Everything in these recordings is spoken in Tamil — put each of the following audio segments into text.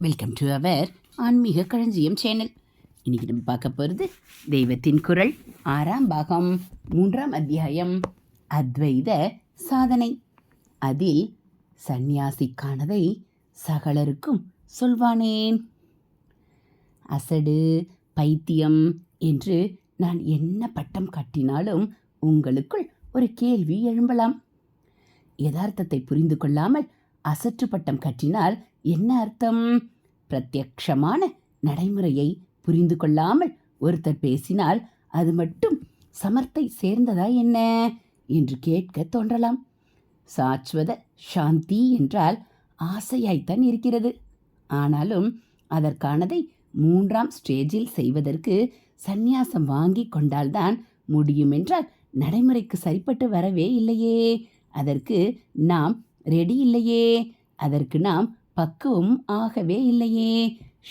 வெல்கம் டு அவர் ஆன்மீக களஞ்சியம் சேனல் இன்னைக்கு நம்ம பார்க்க போகிறது தெய்வத்தின் குரல். ஆறாம் பாகம் மூன்றாம் அத்தியாயம் அத்வைத சாதனை. அதில் சந்நியாசிக்கானதை சகலருக்கும் சொல்வானேன். அசடு பைத்தியம் என்று நான் என்ன பட்டம் கட்டினாலும் உங்களுக்குள் ஒரு கேள்வி எழும்பலாம். யதார்த்தத்தை புரிந்து கொள்ளாமல் அசற்று பட்டம் கட்டினால் என்ன அர்த்தம்? பிரத்யக்ஷமான நடைமுறையை புரிந்து கொள்ளாமல் ஒருத்தர் பேசினால் அது மட்டும் சமர்த்தை சேர்ந்ததா என்ன? என்று கேட்க தோன்றலாம். சாஸ்வத சாந்தி என்றால் ஆசையாய்த்தான் இருக்கிறது. ஆனாலும் அதற்கானதை மூன்றாம் ஸ்டேஜில் செய்வதற்கு சந்நியாசம் வாங்கி கொண்டால்தான் முடியும் என்றால் நடைமுறைக்கு சரிப்பட்டு வரவே இல்லையே. அதற்கு நாம் ரெடி இல்லையே. அதற்கு நாம் பக்குவம் ஆகவே இல்லையே.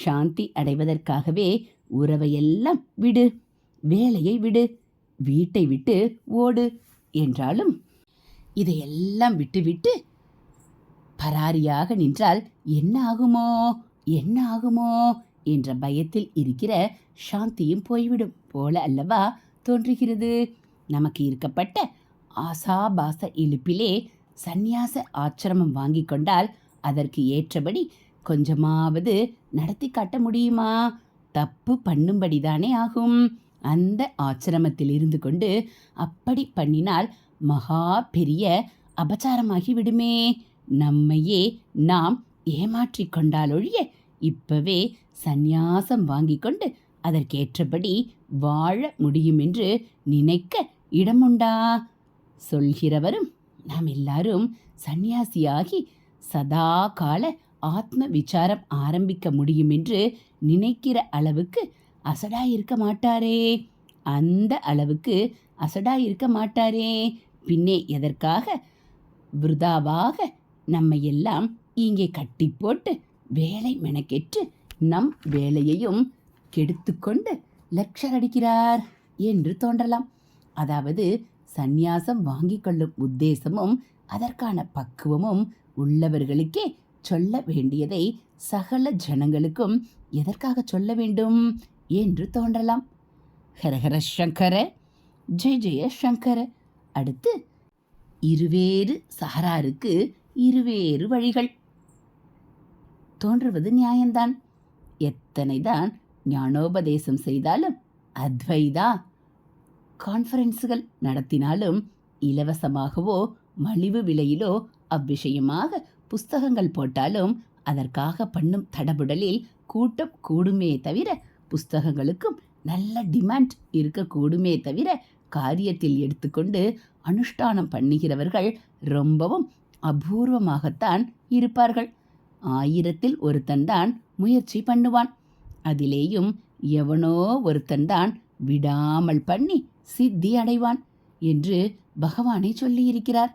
சாந்தி அடைவதற்காகவே உறவையெல்லாம் விடு. வேலையை விடு. வீட்டை விட்டு ஓடு என்றாலும் இதையெல்லாம் விட்டுவிட்டு பராரியாக நின்றால் என்ன ஆகுமோ என்ன ஆகுமோ என்ற பயத்தில் இருக்கிற சாந்தியும் போய்விடும் போல அல்லவா தோன்றுகிறது. நமக்கு இருக்கப்பட்ட ஆசாபாச இழுப்பிலே சந்நியாச ஆச்சிரமம் வாங்கி கொண்டால் அதற்கு ஏற்றபடி கொஞ்சமாவது நடத்தி காட்ட முடியுமா? தப்பு பண்ணும்படிதானே ஆகும். அந்த ஆச்சிரமத்தில் இருந்து கொண்டு அப்படி பண்ணினால் மகா பெரிய அபச்சாரமாகி விடுமே. நம்மையே நாம் ஏமாற்றிக் கொண்டாலொழிய இப்பவே சந்நியாசம் வாங்கி கொண்டு அதற்கேற்றபடி வாழ முடியும் என்று நினைக்க இடமுண்டா? சொல்கிறவரும் நாம் எல்லாரும் சந்நியாசியாகி சதா கால ஆத்ம விசாரம் ஆரம்பிக்க முடியும் என்று நினைக்கிற அளவுக்கு அசடாயிருக்க மாட்டாரே. அந்த அளவுக்கு அசடாயிருக்க மாட்டாரே. பின்னே எதற்காக? விருதாவாக நம்மை எல்லாம் இங்கே கட்டி போட்டு வேலை மெனக்கெற்று நம் வேலையையும் கெடுத்துக்கொண்டு லெக்சர் அடிக்கிறார் என்று தோன்றலாம். அதாவது சந்நியாசம் வாங்கிக் கொள்ளும் உத்தேசமும் அதற்கான பக்குவமும் உள்ளவர்களுக்கே சொல்ல வேண்டியதை சகல ஜனங்களுக்கும் எதற்காக சொல்ல வேண்டும் என்று தோன்றலாம். ஹரஹர சங்கர ஜெய ஜெய சங்கர. அடுத்து இருவேறு சஹராருக்கு இருவேறு வழிகள். தோன்றுவது நியாயம்தான். எத்தனைதான் ஞானோபதேசம் செய்தாலும் அத்வைதா. கான்ஃபரன்ஸுகள் நடத்தினாலும் இலவசமாகவோ மலிவு விலையிலோ அவ்விஷயமாக புஸ்தகங்கள் போட்டாலும் அதற்காக பண்ணும் தடபுடலில் கூட்டம் கூடுமே தவிர புஸ்தகங்களுக்கும் நல்ல டிமாண்ட் இருக்கக்கூடுமே தவிர காரியத்தில் எடுத்துக்கொண்டு அனுஷ்டானம் பண்ணுகிறவர்கள் ரொம்பவும் அபூர்வமாகத்தான் இருப்பார்கள். ஆயிரத்தில் ஒருத்தன்தான் முயற்சி பண்ணுவான். அதிலேயும் எவனோ ஒருத்தன்தான் விடாமல் பண்ணி சித்தி அடைவான் என்று பகவானே சொல்லியிருக்கிறார்.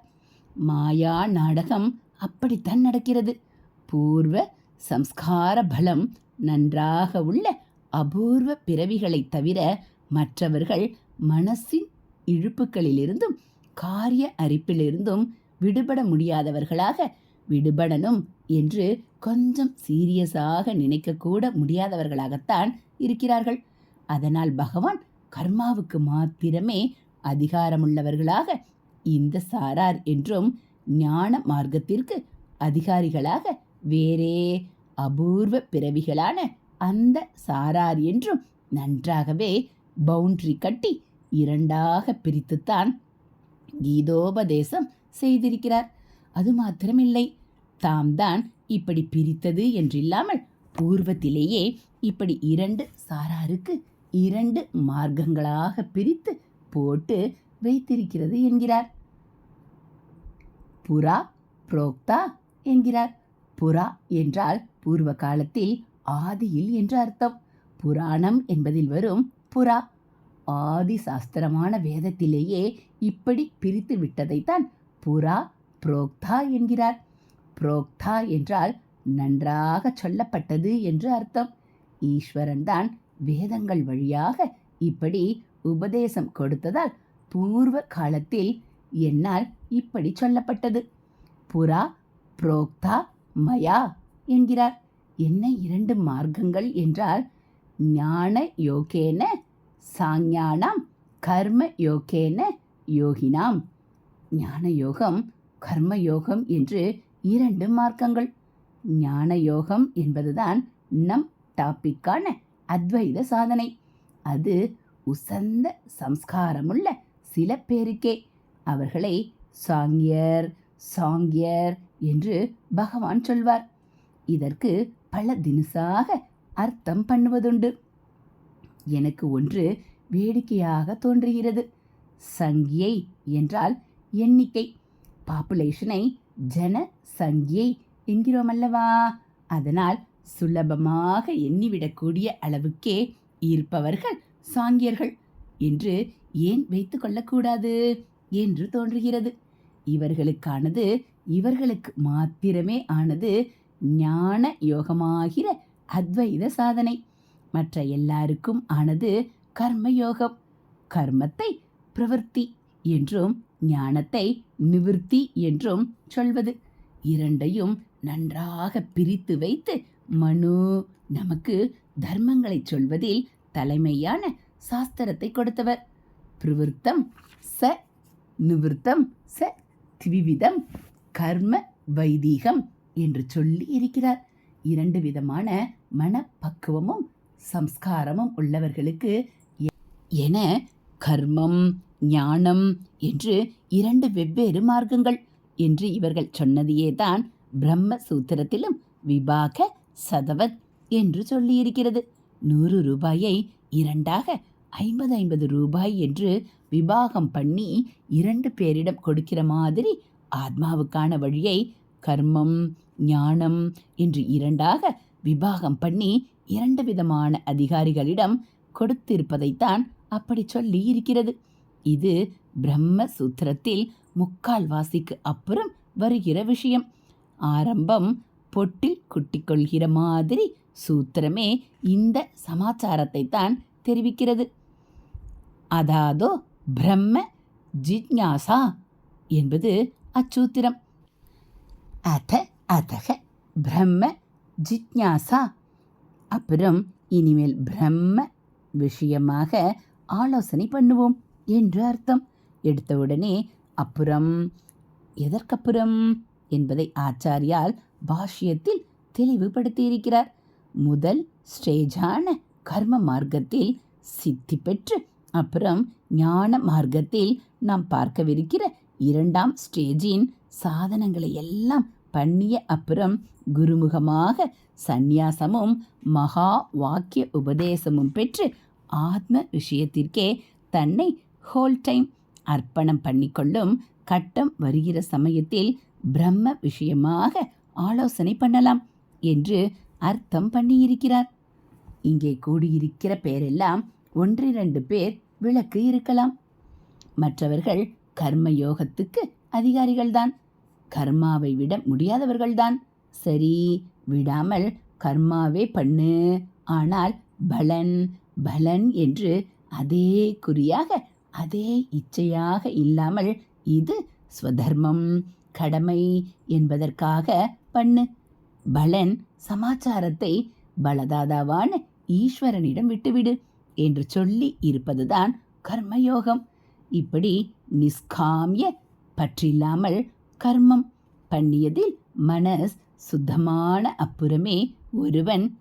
மாயா நாடகம் அப்படித்தான் நடக்கிறது. பூர்வ சம்ஸ்கார பலம் நன்றாக உள்ள அபூர்வ பிறவிகளைத் தவிர மற்றவர்கள் மனசின் இழுப்புகளிலிருந்தும் காரிய அரிப்பிலிருந்தும் விடுபட முடியாதவர்களாக விடுபடணும் என்று கொஞ்சம் சீரியஸாக நினைக்கக்கூட முடியாதவர்களாகத்தான் இருக்கிறார்கள். அதனால் பகவான் கர்மாவுக்கு மாத்திரமே அதிகாரமுள்ளவர்களாக இந்த சாரார் என்றும் ஞான மார்க்கத்திற்கு அதிகாரிகளாக வேறே அபூர்வ பிறவிகளான அந்த சாரார் என்றும் நன்றாகவே பவுண்டரி கட்டி இரண்டாக பிரித்துத்தான் கீதோபதேசம் செய்திருக்கிறார். அது மாத்திரமில்லை. தாம் தான் இப்படி பிரித்தது என்றில்லாமல் பூர்வத்திலேயே இப்படி இரண்டு சாராருக்கு இரண்டு மார்க்கங்களாக பிரித்து போட்டு வைத்திருக்கிறது என்கிறார். புறா புரோக்தா என்கிறார். புறா என்றால் பூர்வ காலத்தில் ஆதியில் என்று அர்த்தம். புராணம் என்பதில் வரும் புறா. ஆதி சாஸ்திரமான வேதத்திலேயே இப்படி பிரித்து விட்டதைத்தான் புறா புரோக்தா என்கிறார். புரோக்தா என்றால் நன்றாக சொல்லப்பட்டது என்று அர்த்தம். ஈஸ்வரன் தான் வேதங்கள் வழியாக இப்படி உபதேசம் கொடுத்ததால் பூர்வ காலத்தில் என்னால் இப்படி சொல்லப்பட்டது. புறா புரோக்தா மயா என்கிறார். என்ன இரண்டு மார்க்கங்கள் என்றால் ஞான யோகேன சாஞானாம் கர்ம யோகேன யோகினாம். ஞான யோகம் கர்ம யோகம் என்று இரண்டு மார்க்கங்கள். ஞான யோகம் என்பதுதான் நம் டாப்பிக்கான அத்வைத சாதனை. அது உசந்த சம்ஸ்காரமுள்ள சில பேருக்கே. அவர்களை சாங்கியர் சாங்கியர் என்று பகவான் சொல்வார். இதற்கு பல தினசாக அர்த்தம் பண்ணுவதுண்டு. எனக்கு ஒன்று வேடிக்கையாக தோன்றுகிறது. சங்கியை என்றால் எண்ணிக்கை. பாப்புலேஷனை ஜன சங்கியை என்கிறோம் அல்லவா அதனால் சுலபமாக எண்ணிவிடக்கூடிய அளவுக்கே இருப்பவர்கள் சாங்கியர்கள் என்று ஏன் வைத்து கொள்ளக்கூடாது என்று தோன்றுகிறது. இவர்களுக்கானது இவர்களுக்கு மாத்திரமே ஆனது ஞான யோகமாகிற அத்வைத சாதனை. மற்ற எல்லாருக்கும் ஆனது கர்மயோகம். கர்மத்தை பிரவர்த்தி என்றும் ஞானத்தை நிவிருத்தி என்றும் சொல்வது. இரண்டையும் நன்றாக பிரித்து வைத்து மனு நமக்கு தர்மங்களை சொல்வதில் தலைமையான சாஸ்திரத்தை கொடுத்தவர். பிரவிற்த்தம் ச நிவிருத்தம் ச திவிவிதம் கர்ம வைதீகம் என்று சொல்லி இருக்கிறார். இரண்டு விதமான மனப்பக்குவமும் சம்ஸ்காரமும் உள்ளவர்களுக்கு எ- என கர்மம் ஞானம் என்று இரண்டு வெவ்வேறு மார்க்கங்கள் என்று இவர்கள் சொன்னதையே தான் பிரம்ம சூத்திரத்திலும் விபாக சதவத் என்று சொல்லியிருக்கிறது. நூறு ரூபாயை இரண்டாக ஐம்பது ஐம்பது ரூபாய் என்று விவாகம் பண்ணி இரண்டு பேரிடம் கொடுக்கிற மாதிரி ஆத்மாவுக்கான வழியை கர்மம் ஞானம் என்று இரண்டாக விவாகம் பண்ணி இரண்டு விதமான அதிகாரிகளிடம் கொடுத்திருப்பதைத்தான் அப்படி சொல்லி இருக்கிறது. இது பிரம்ம சூத்திரத்தில் முக்கால்வாசிக்கு அப்புறம் வருகிற விஷயம். ஆரம்பம் பொட்டில் குட்டிக்கொள்கிற மாதிரி சூத்திரமே இந்த சமாச்சாரத்தை தான் தெரிவிக்கிறது. அதாதோ பிரம்ம ஜிஜ்ஞாசா என்பது அச்சூத்திரம். அத அதக பிரம்ம ஜிஜ்ஞாசா. அப்புறம் இனிமேல் பிரம்ம விஷயமாக ஆலோசனை பண்ணுவோம் என்று அர்த்தம். எடுத்தவுடனே அப்புறம் எதற்கப்புறம் என்பதை ஆச்சாரியால் பாஷ்யத்தில் தெளிவுபடுத்தியிருக்கிறார். முதல் ஸ்டேஜான கர்ம மார்க்கத்தில் சித்தி பெற்று அப்புறம் ஞான மார்க்கத்தில் நாம் பார்க்கவிருக்கிற இரண்டாம் ஸ்டேஜின் சாதனங்களை எல்லாம் பண்ணிய அப்புறம் குருமுகமாக சந்நியாசமும் மகா வாக்கிய உபதேசமும் பெற்று ஆத்ம விஷயத்திற்கே தன்னை ஹோல் டைம் அர்ப்பணம் பண்ணிக்கொள்ளும் கட்டம் வருகிற சமயத்தில் பிரம்ம விஷயமாக ஆலோசனை பண்ணலாம் என்று அர்த்தம் பண்ணியிருக்கிறார். இங்கே கூடியிருக்கிற பேரெல்லாம் ஒன்றிரண்டு பேர் விளக்கு இருக்கலாம். மற்றவர்கள் கர்ம யோகத்துக்கு அதிகாரிகள்தான். கர்மாவை விட முடியாதவர்கள்தான். சரி விடாமல் கர்மாவே பண்ணு. ஆனால் பலன் பலன் என்று அதே குறியாக அதே இச்சையாக இல்லாமல் இது ஸ்வதர்மம் கடமை என்பதற்காக பண்ணு. பலன் சமாச்சாரத்தை பலதாதாவான ஈஸ்வரனிடம் விட்டுவிடு. என்று சொல்லி இருப்பதுதான் கர்மயோகம். இப்படி நிஷ்காமிய பற்றில்லாமல் கர்மம் பண்ணியதில் மனஸ் சுத்தமான அப்புறமே ஒருவன்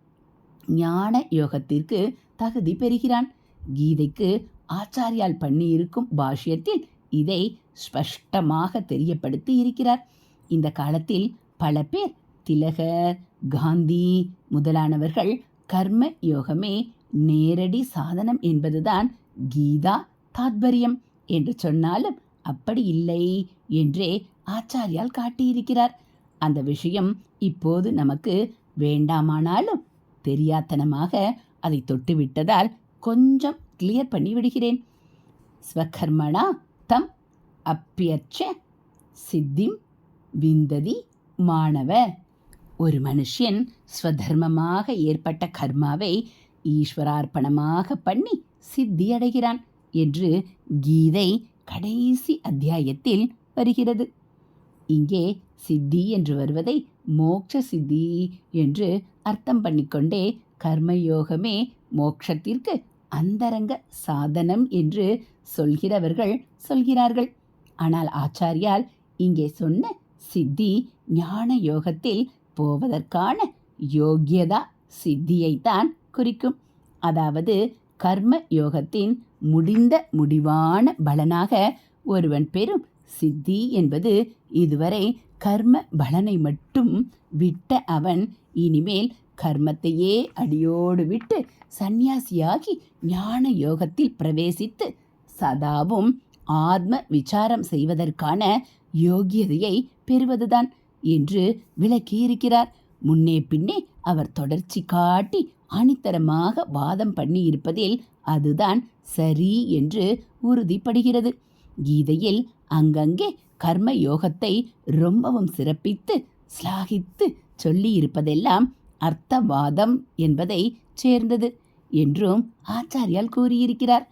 ஞான யோகத்திற்கு தகுதி பெறுகிறான். கீதைக்கு ஆச்சாரியால் பண்ணியிருக்கும் பாஷ்யத்தில் இதை ஸ்பஷ்டமாக தெரியப்படுத்தி இருக்கிறார். இந்த காலத்தில் பல பேர் திலகர் காந்தி முதலானவர்கள் கர்ம யோகமே நேரடி சாதனம் என்பதுதான் கீதா தாத்பரியம். என்று சொன்னாலும் அப்படி இல்லை என்றே ஆச்சாரியால் காட்டியிருக்கிறார். அந்த விஷயம் இப்போது நமக்கு வேண்டாமானாலும் தெரியாத்தனமாக அதை தொட்டுவிட்டதால் கொஞ்சம் கிளியர் பண்ணி விடுகிறேன். ஸ்வகர்மணா தம் அப்பியச்ச சித்திம் விந்ததி மாணவ. ஒரு மனுஷன் ஸ்வதர்மமாக ஏற்பட்ட கர்மாவை ஈஸ்வரார்ப்பணமாக பண்ணி சித்தியடைகிறான் என்று கீதை கடைசி அத்தியாயத்தில் வருகிறது. இங்கே சித்தி என்று வருவதை மோட்ச சித்தி என்று அர்த்தம் பண்ணிக்கொண்டே கர்மயோகமே மோட்சத்திற்கு அந்தரங்க சாதனம் என்று சொல்கிறவர்கள் சொல்கிறார்கள். ஆனால் ஆச்சாரியால் இங்கே சொன்ன சித்தி ஞான யோகத்தில் போவதற்கான யோக்கியதா? சித்தியைத்தான் குறிக்கும். அதாவது கர்ம யோகத்தின் முடிந்த முடிவான பலனாக ஒருவன் பெறும் சித்தி என்பது இதுவரை கர்ம பலனை மட்டும் விட்ட அவன் இனிமேல் கர்மத்தையே அடியோடு விட்டு சந்நியாசியாகி ஞான யோகத்தில் பிரவேசித்து சதாவும் ஆத்ம விசாரம் செய்வதற்கான யோகியதையை பெறுவதுதான் என்று விளக்கியிருக்கிறார். முன்னே பின்னே அவர் தொடர்ச்சி காட்டி ஆணித்தரமாக வாதம் பண்ணி இருப்பதில் அதுதான் சரி என்று உறுதிப்படுகிறது. கீதையில் அங்கங்கே கர்ம யோகத்தை ரொம்பவும் சிறப்பித்து சிலாகித்து சொல்லியிருப்பதெல்லாம் அர்த்தவாதம் என்பதை சேர்ந்தது என்றும் ஆச்சாரியால் கூறியிருக்கிறார்.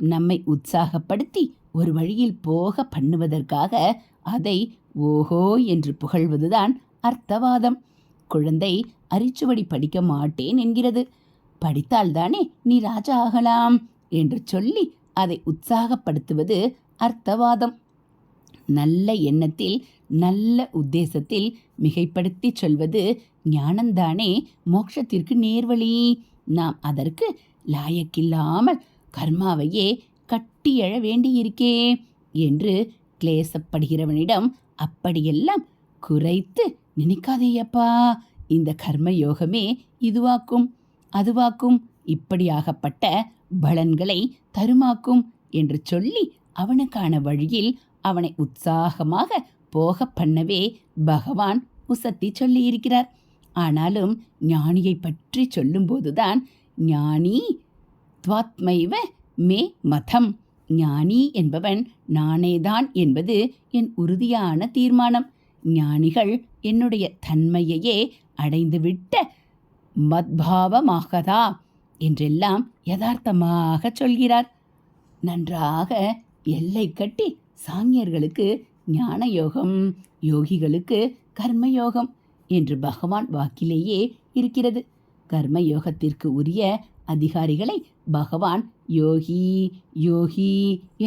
நம்மை உற்சாகப்படுத்தி ஒரு வழியில் போக பண்ணுவதற்காக அதை ஓஹோ என்று புகழ்வதுதான் அர்த்தவாதம். குழந்தை அரிச்சுவடி படிக்க மாட்டேன் என்கிறது. படித்தால்தானே நீ ராஜா ஆகலாம் என்று சொல்லி அதை உற்சாகப்படுத்துவது அர்த்தவாதம். நல்ல எண்ணத்தில் நல்ல உத்தேசத்தில் மிகைப்படுத்தி சொல்வது ஞானந்தானே மோட்சத்திற்கு நேர்வழி. நாம் அதற்கு லாயக்கில்லாமல் கர்மாவையே கட்டியெழ வேண்டியிருக்கே என்று கிளேசப்படுகிறவனிடம் அப்படியெல்லாம் குறைத்து நினைக்காதேயப்பா. இந்த கர்ம யோகமே இதுவாக்கும் அதுவாக்கும் இப்படியாகப்பட்ட பலன்களை தருமாக்கும் என்று சொல்லி அவனுக்கான வழியில் அவனை உற்சாகமாக போக பண்ணவே பகவான் உசத்தி சொல்லியிருக்கிறார். ஆனாலும் ஞானியை பற்றி சொல்லும்போதுதான் ஞானி துவாத்மைவ மே மதம். ஞானி என்பவன் நானேதான் என்பது என் உறுதியான தீர்மானம். ஞானிகள் என்னுடைய தன்மையையே அடைந்துவிட்ட மத்பாவமாகதா என்றெல்லாம் யதார்த்தமாக சொல்கிறார். நன்றாக எல்லை கட்டி சாங்கியர்களுக்கு ஞான யோகம் யோகிகளுக்கு கர்மயோகம் என்று பகவான் வாக்கிலேயே இருக்கிறது. கர்ம யோகத்திற்கு உரிய அதிகாரிகளை பகவான் யோகி யோகி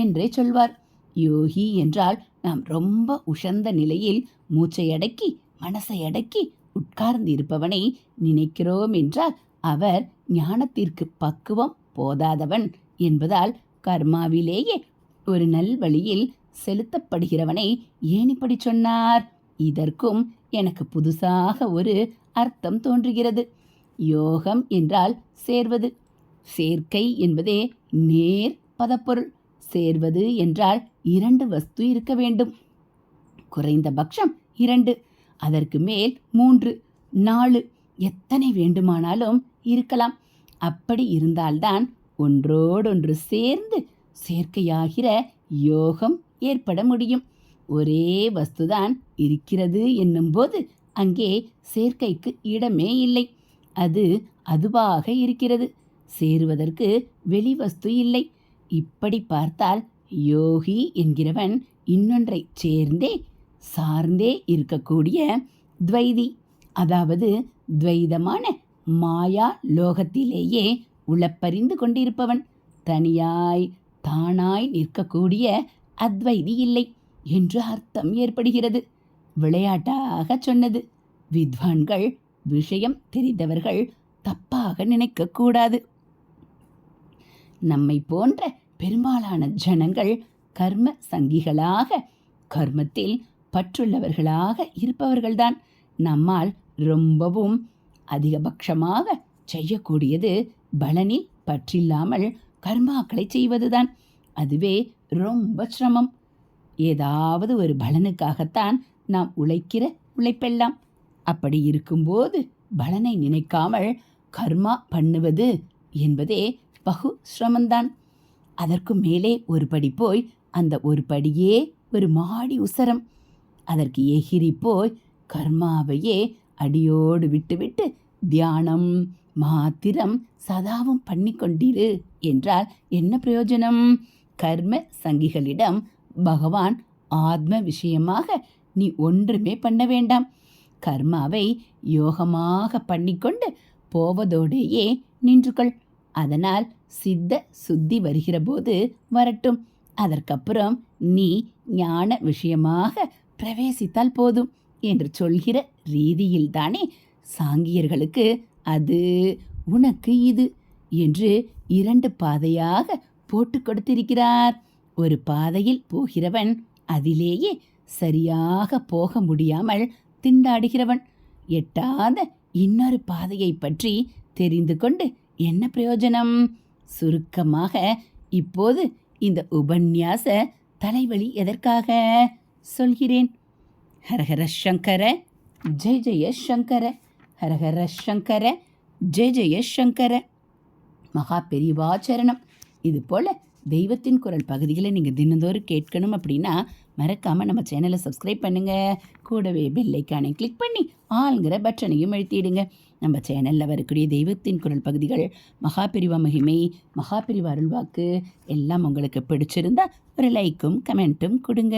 என்றே சொல்வார். யோகி என்றால் நாம் ரொம்ப உஷந்த நிலையில் மூச்சை அடக்கி மனசை அடக்கி உட்கார்ந்து இருப்பவனை நினைக்கிறோம் என்றால் அவர் ஞானத்திற்கு பக்குவம் போதாதவன் என்பதால் கர்மாவிலேயே ஒரு நல்வழியில் செலுத்தப்படுகிறவனை ஏன் இப்படி சொன்னார்? இதற்கும் எனக்கு புதுசாக ஒரு அர்த்தம் தோன்றுகிறது. யோகம் என்றால் சேர்வது. சேர்க்கை என்பதே நேர் பதப்பொருள். சேர்வது என்றால் இரண்டு வஸ்து இருக்க வேண்டும். குறைந்தபட்சம் இரண்டு. அதற்கு மேல் மூன்று நாலு எத்தனை வேண்டுமானாலும் இருக்கலாம். அப்படி இருந்தால்தான் ஒன்றோடொன்று சேர்ந்து சேர்க்கையாகிற யோகம் ஏற்பட முடியும். ஒரே வஸ்துதான் இருக்கிறது என்னும்போது அங்கே சேர்க்கைக்கு இடமே இல்லை. அது அதுவாக இருக்கிறது. சேருவதற்கு வெளி வஸ்து இல்லை. இப்படி பார்த்தால் யோகி என்கிறவன் இன்னொன்றை சேர்ந்தே சார்ந்தே இருக்கக்கூடிய துவைதி அதாவது துவைதமான மாயா லோகத்திலேயே உளப்பறிந்து கொண்டிருப்பவன். தனியாய் தானாய் நிற்கக்கூடிய அத்வைதி இல்லை என்று அர்த்தம் ஏற்படுகிறது. விளையாட்டாக சொன்னது. வித்வான்கள் விஷயம் தெரிந்தவர்கள் தப்பாக நினைக்கக்கூடாது நம்மை போன்ற பெரும்பாலான ஜனங்கள் கர்ம சங்கிகளாக கர்மத்தில் பற்றுள்ளவர்களாக இருப்பவர்கள்தான். நம்மால் ரொம்பவும் அதிகபட்சமாக செய்யக்கூடியது பலனில் பற்றில்லாமல் கர்மாக்களை செய்வதுதான். அதுவே ரொம்ப சிரமம். ஏதாவது ஒரு பலனுக்காகத்தான் நாம் உழைக்கிற உழைப்பெல்லாம். அப்படி இருக்கும்போது பலனை நினைக்காமல் கர்மா பண்ணுவது என்பதே பகு சிரமந்தான். அதற்கு மேலே ஒரு படி போய் அந்த ஒரு படியே ஒரு மாடி உசரம். அதற்கு எகிரி போய் கர்மாவையே அடியோடு விட்டுவிட்டு தியானம் மாத்திரம் சதாவும் பண்ணி கொண்டிரு என்றால் என்ன பிரயோஜனம்? கர்ம சங்கிகளிடம் பகவான் ஆத்ம விஷயமாக நீ ஒன்றுமே பண்ண வேண்டாம். கர்மாவை யோகமாக பண்ணிக்கொண்டு போவதோடேயே நின்றுகொள். அதனால் சித்த சுத்தி வருகிற போது வரட்டும். அதற்கப்புறம் நீ ஞான விஷயமாக பிரவேசித்தால் போதும் என்று சொல்கிற ரீதியில்தானே சாங்கியர்களுக்கு அது உனக்கு இது என்று இரண்டு பாதையாக போட்டு கொடுத்திருக்கிறார். ஒரு பாதையில் போகிறவன் அதிலேயே சரியாக போக முடியாமல் திண்டாடுகிறவன். எட்டாத இன்னொரு பாதையை பற்றி தெரிந்து கொண்டு என்ன பிரயோஜனம்? சுருக்கமாக இப்போது இந்த உபன்யாச தலைவலி எதற்காக? சொல்கிறேன். ஹரஹர சங்கர ஜெய ஜெய சங்கர ஹரஹர சங்கர ஜெய ஜெய சங்கர. மகா பெரிவாச்சரணம் இது போல் தெய்வத்தின் குரல் பகுதிகளை நீங்கள் தினந்தோறும் கேட்கணும் அப்படின்னா மறக்காமல் நம்ம சேனலை சப்ஸ்கிரைப் பண்ணுங்கள் கூடவே பெல்லைக்கானை கிளிக் பண்ணி ஆளுங்கிற பட்டனையும் எழுத்திடுங்க நம்ம சேனலில் வரக்கூடிய தெய்வத்தின் குரல் பகுதிகள் மகாபிரிவா மகிமை மகாபிரிவா அருள்வாக்கு எல்லாம் உங்களுக்கு பிடிச்சிருந்தா ஒரு லைக்கும் கமெண்ட்டும் கொடுங்க.